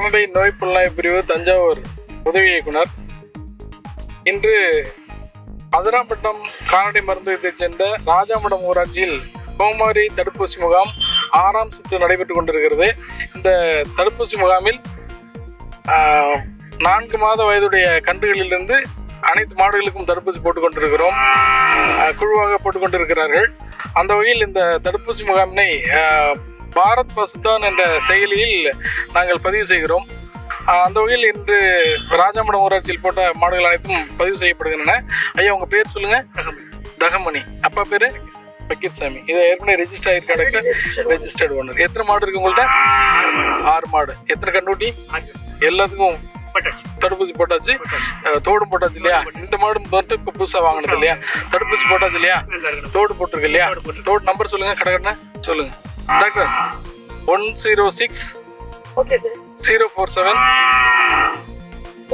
கால்நடை நோய் புலனாய்வு பிரிவு தஞ்சாவூர் உதவி இயக்குனர். இன்று அதிராம்பட்டம் கால்நடை மருந்தகத்தைச் சேர்ந்த ராஜாமடம் ஊராட்சியில் கோமாரி தடுப்பூசி முகாம் ஆறாம் சுற்று நடைபெற்று கொண்டிருக்கிறது. இந்த தடுப்பூசி முகாமில் நான்கு மாத வயதுடைய கன்றுகளிலிருந்து அனைத்து மாடுகளுக்கும் தடுப்பூசி போட்டுக் கொண்டிருக்கிறோம். குழுவாக போட்டுக் கொண்டிருக்கிறார்கள். அந்த வகையில் இந்த தடுப்பூசி முகாமினை பாரத் பசுதான் என்ற செயலியில் நாங்கள் பதிவு செய்கிறோம். அந்த வகையில் இன்று ராஜாமடம் ஊராட்சியில் போட்ட மாடுகள் அனைத்தும் பதிவு செய்யப்படுகின்றன. ஐயா உங்க பேர் சொல்லுங்க. தகமணி. அப்பா பேரு? பக்கீர் சாமி இது ஏற்கனவே ரெஜிஸ்டர் ஆயிருக்காங்க ரெஜிஸ்டர்டு ஓனர் எத்தனை மாடு இருக்கு உங்கள்ட்ட? ஆறு மாடு. எத்தனை கண்ணுட்டி? எல்லாத்துக்கும் தடுப்பூசி போட்டாச்சு. தோடும் போட்டாச்சு இல்லையா? இந்த மாடு மட்டும் இப்போ புதுசாக வாங்கினது இல்லையா? தடுப்பூசி போட்டாச்சு இல்லையா? தோடு போட்டிருக்கு இல்லையா? தோடு நம்பர் சொல்லுங்க கடற்கடனை சொல்லுங்க. Doctor one zero six okay sir zero four seven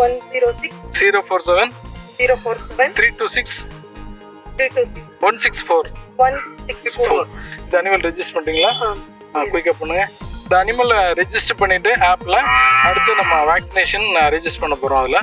one zero six zero four seven zero four seven three two six three two six one six four one six four இந்த animal register பண்ணுறீங்களா குயிக்காக பண்ணுங்க. இந்த அனிமலை register பண்ணிட்டு ஆப்பில் அடுத்து நம்ம vaccination register பண்ண போகிறோம் அதில்.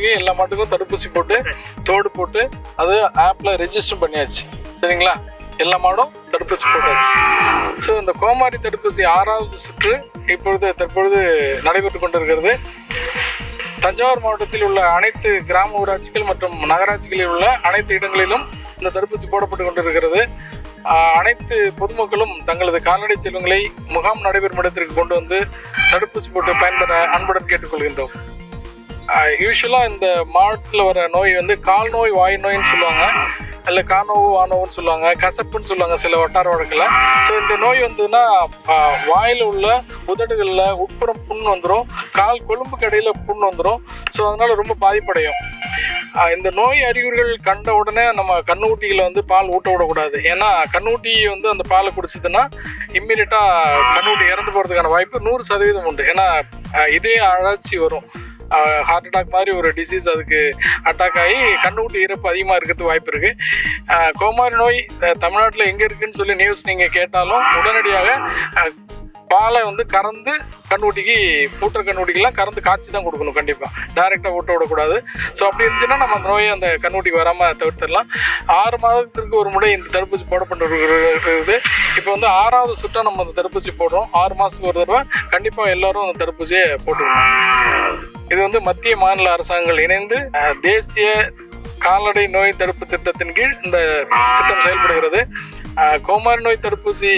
மாட்டுக்கு எல்லா மாட்டுக்கும் தடுப்பூசி போட்டு தோடு போட்டு அது ஆப்பில் ரெஜிஸ்டர் பண்ணியாச்சு. சரிங்களா? எல்லா மாடும் தடுப்பூசி போட்டாச்சு. ஸோ இந்த கோமாரி தடுப்பூசி ஆறாவது சுற்று இப்பொழுது தற்பொழுது நடைபெற்று கொண்டிருக்கிறது. தஞ்சாவூர் மாவட்டத்தில் உள்ள அனைத்து கிராம ஊராட்சிகள் மற்றும் நகராட்சிகளில் உள்ள அனைத்து இடங்களிலும் இந்த தடுப்பூசி போடப்பட்டு கொண்டிருக்கிறது. அனைத்து பொதுமக்களும் தங்களது கால்நடை செல்வங்களை முகாம் நடைபெறும் இடத்திற்கு கொண்டு வந்து தடுப்பூசி போட்டு பயன்பெற அன்புடன் கேட்டுக்கொள்கின்றோம். யூஸ்வலாக இந்த மாவட்டத்தில் வர நோய் வந்து கால் நோய் வாய் நோயின்னு சொல்லுவாங்க. இல்லை காணோவு வானோவுன்னு சொல்லுவாங்க. கசப்புன்னு சொல்லுவாங்க சில வட்டார வழக்கில். ஸோ இந்த நோய் வந்ததுன்னா வாயில் உள்ள உதடுகளில் உட்புறம் புண் வந்துடும் கால் கொழும்பு கடையில் புண் வந்துடும் ஸோ அதனால் ரொம்ப பாதிப்படையும். இந்த நோய் அறிகுறிகள் கண்ட உடனே நம்ம கண்ணுக்குட்டிகளை வந்து பால் ஊட்ட விடக்கூடாது. ஏன்னா கண்ணூட்டி வந்து அந்த பாலை குடிச்சதுன்னா இம்மிடியட்டாக கண்ணூட்டி இறந்து போகிறதுக்கான வாய்ப்பு நூறு சதவீதம் உண்டு. ஏன்னா இதே அழற்சி வரும். ஹார்ட் அட்டாக் மாதிரி ஒரு டிசீஸ் அதுக்கு அட்டாக் ஆகி கண்ணுக்குட்டி இறப்பு அதிகமாக இருக்கிறது வாய்ப்பு இருக்குது கோமாரி நோய் தமிழ்நாட்டில் எங்கே இருக்குன்னு சொல்லி நியூஸ் நீங்கள் கேட்டாலும் உடனடியாக பாலை வந்து கறந்து கண்ணுக்குட்டிக்கு பூட்டுற கண்ணுக்குட்டிக்கெல்லாம் கறந்து காய்ச்சி தான் கொடுக்கணும் கண்டிப்பாக டைரெக்டாக ஊட்ட விடக்கூடாது. ஸோ அப்படி இருந்துச்சுன்னா நம்ம அந்த நோயை அந்த கண்ணுக்குட்டிக்கு வராமல் தவிர்த்துடலாம். ஆறு மாதத்திற்கு ஒரு முறை இந்த தடுப்பூசி போடப்பட்டிருக்கிறது. இப்போ வந்து ஆறாவது சுற்றாக நம்ம அந்த தடுப்பூசி போடுறோம். ஆறு மாதத்துக்கு ஒரு தடவை கண்டிப்பாக எல்லாரும் அந்த தடுப்பூசியை போட்டுக்கணும். இது வந்து மத்திய மாநில அரசாங்கங்கள் இணைந்து தேசிய கால்நடை நோய் தடுப்பு திட்டத்தின் கீழ் இந்த திட்டம் செயல்படுகிறது. கோமாரி நோய் தடுப்பூசி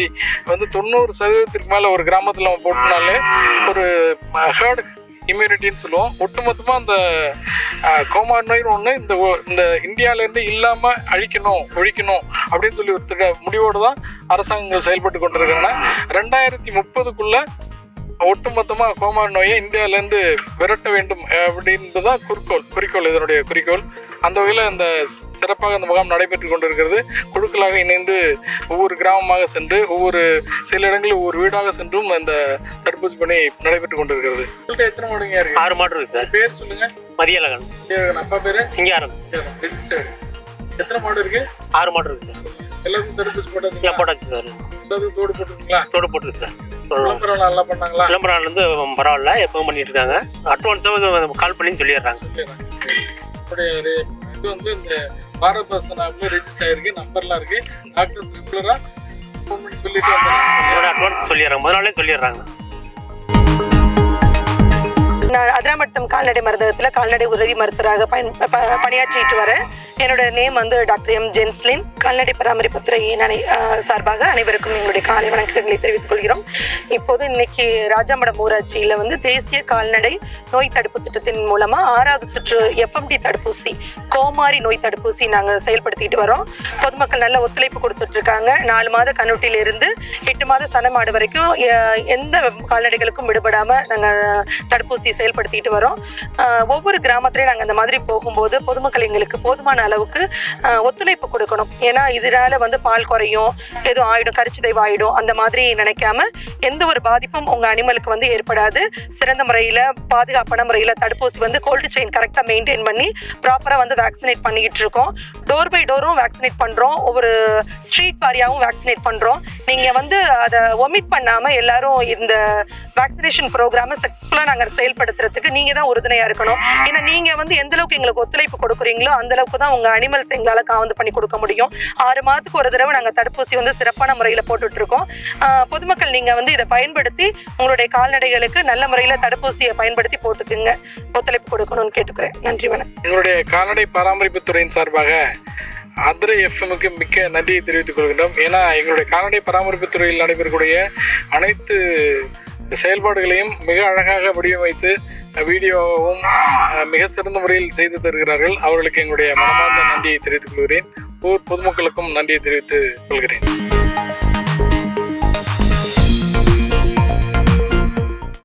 வந்து தொண்ணூறு சதவீதத்திற்கு மேலே ஒரு கிராமத்தில் நம்ம போட்டோம்னாலே ஒரு ஹேர்டு இம்யூனிட்டின்னு சொல்லுவோம். ஒட்டுமொத்தமாக அந்த கோமார் கோமாரி நோய்னு ஒன்று இந்த இந்த இந்தியாவிலேருந்து இல்லாமல் அழிக்கணும் ஒழிக்கணும் அப்படின்னு சொல்லி ஒரு முடிவோடு தான் அரசாங்கங்கள் செயல்பட்டு கொண்டிருக்கின்றன. ரெண்டாயிரத்தி முப்பதுக்குள்ளே ஒட்டுமொத்தமாக கோமாரி நோயை இந்தியாவிலேருந்து விரட்ட வேண்டும் அப்படின்றது தான் குறிக்கோள் குறிக்கோள் இதனுடைய குறிக்கோள். அந்த வகையில் இந்த சிறப்பாக இந்த முகாம் நடைபெற்று கொண்டிருக்கிறது. குழுக்களாக இணைந்து ஒவ்வொரு கிராமமாக சென்று ஒவ்வொரு சில இடங்களில் ஒவ்வொரு வீடாக சென்றும் இந்த தடுப்பூசி பணி நடைபெற்று கொண்டிருக்கிறது. எத்தனை மாடுங்க இருக்கு? ஆறு மாடு இருக்கு சார். பேர் சொல்லுங்க. மதியழகன். அப்பா பேரு? சிங்காரம். எத்தனை மாடு இருக்கு? ஆறு மாடு இருக்கு சார். எல்லாருக்கும் தடுப்பூசி போட்டதுங்களா போட்டாச்சு சார். எல்லாத்துக்கும் தோடு போட்டுருக்கீங்களா? தோடு போட்டுருக்கு சார். விளம்பரம் நல்லா பண்ணாங்களா? விளம்பரம் வந்து பரவாயில்ல எப்பவும் பண்ணிட்டு இருக்காங்க அட்வான்ஸாக கால் பண்ணி சொல்லிடுறாங்க நம்முடைய இது- வந்து இந்த பாரத் பர்சன் ஆப்ல ரெஜிஸ்டர் ஆயிருக்கு நம்பர்லாம் இருக்கு. டாக்டர்ஸ் ரெகுலரா சொல்லிட்டு அட்வான்ஸ் சொல்லிடுறாங்க. நாளே சொல்லிடுறாங்க. நான் அதிராமட்டம் கால்நடை மருந்தகத்தில் கால்நடை உதவி மருத்துவராக பயன் ப- பணியாற்றிட்டு வரேன். என்னோட நேம் வந்து டாக்டர் எம் ஜென்ஸ்லின். கால்நடை பராமரிப்புத்துறை அனை சார்பாக அனைவருக்கும் எங்களுடைய காலை வணக்கங்களை தெரிவித்துக் கொள்கிறோம். இப்போது இன்னைக்கு ராஜாமடம் ஊராட்சியில் வந்து தேசிய கால்நடை நோய் தடுப்பு திட்டத்தின் மூலமாக ஆறாவது சுற்று எஃப்எம்டி தடுப்பூசி கோமாரி நோய் தடுப்பூசி நாங்கள் செயல்படுத்திட்டு வரோம். பொதுமக்கள் நல்ல ஒத்துழைப்பு கொடுத்துட்டு இருக்காங்க. நாலு மாத கண்ணுட்டியிலிருந்து எட்டு மாத சனமாடு வரைக்கும் எந்த கால்நடைகளுக்கும் விடுபடாம நாங்கள் தடுப்பூசி செயல்படுத்திட்டு வரோம். ஒவ்வொரு கிராமத்திலையும் நாங்கள் இந்த மாதிரி போகும்போது பொதுமக்கள் எங்களுக்கு போதுமான அளவுக்கு ஒத்துழைப்பு கொடுக்கணும். ஏன்னா இதனால வந்து பால் குறையும் எதுவும் ஆயிடும் கரிச்சிதைவு ஆயிடும் அந்த மாதிரி நினைக்காம எந்த ஒரு பாதிப்பும் உங்க அனிமலுக்கு வந்து ஏற்படாது. சிறந்த முறையில் பாதுகாப்பான முறையில் தடுப்பூசி வந்து கோல்டு செயின் கரெக்டாக மெயின்டைன் பண்ணி ப்ராப்பராக வந்து வேக்சினேட் பண்ணிக்கிட்டு இருக்கோம். டோர் பை டோரும் வேக்சினேட் பண்ணுறோம் ஒவ்வொரு ஸ்ட்ரீட் வாரியாகவும் வேக்சினேட் பண்ணுறோம் நீங்கள் வந்து அதை ஒமிட் பண்ணாமல் எல்லாரும் இந்த வேக்சினேஷன் ப்ரோக்ராமை சக்ஸஸ்ஃபுல்லாக நாங்கள் பயன்படுத்துறதுக்கு நீங்கள் தான் உறுதுணையாக இருக்கணும். ஏன்னா நீங்கள் வந்து எந்த அளவுக்கு எங்களுக்கு ஒத்துழைப்பு கொடுக்குறீங்களோ அந்த அளவுக்கு தான் உங்கள் அனிமல்ஸ் எங்களால் காவந்து பண்ணி கொடுக்க முடியும். ஆறு மாதத்துக்கு ஒரு தடவை நாங்கள் தடுப்பூசி வந்து சிறப்பான முறையில் போட்டுட்ருக்கோம். பொதுமக்கள் நீங்கள் வந்து இதை பயன்படுத்தி உங்களுடைய கால்நடைகளுக்கு நல்ல முறையில் தடுப்பூசியை பயன்படுத்தி போட்டுக்குங்க. ஒத்துழைப்பு கொடுக்கணும்னு கேட்டுக்கிறேன். நன்றி வணக்கம். எங்களுடைய கால்நடை பராமரிப்பு துறையின் சார்பாக அதிரை எஃப்எம்முக்கு மிக்க நன்றியை தெரிவித்துக் கொள்கின்றோம். ஏன்னா எங்களுடைய கால்நடை பராமரிப்பு துறையில் நடைபெறக்கூடிய அனைத்து செயல்பாடுகளையும் மிக அழகாக வடிவமைத்து வீடியோவும் மிக சிறந்த முறையில் செய்து தருகிறார்கள். அவர்களுக்கு எங்களுடைய மனமார்ந்த நன்றியை தெரிவித்துக் கொள்கிறேன். ஊர் பொதுமக்களுக்கும் நன்றியை தெரிவித்துக் கொள்கிறேன்.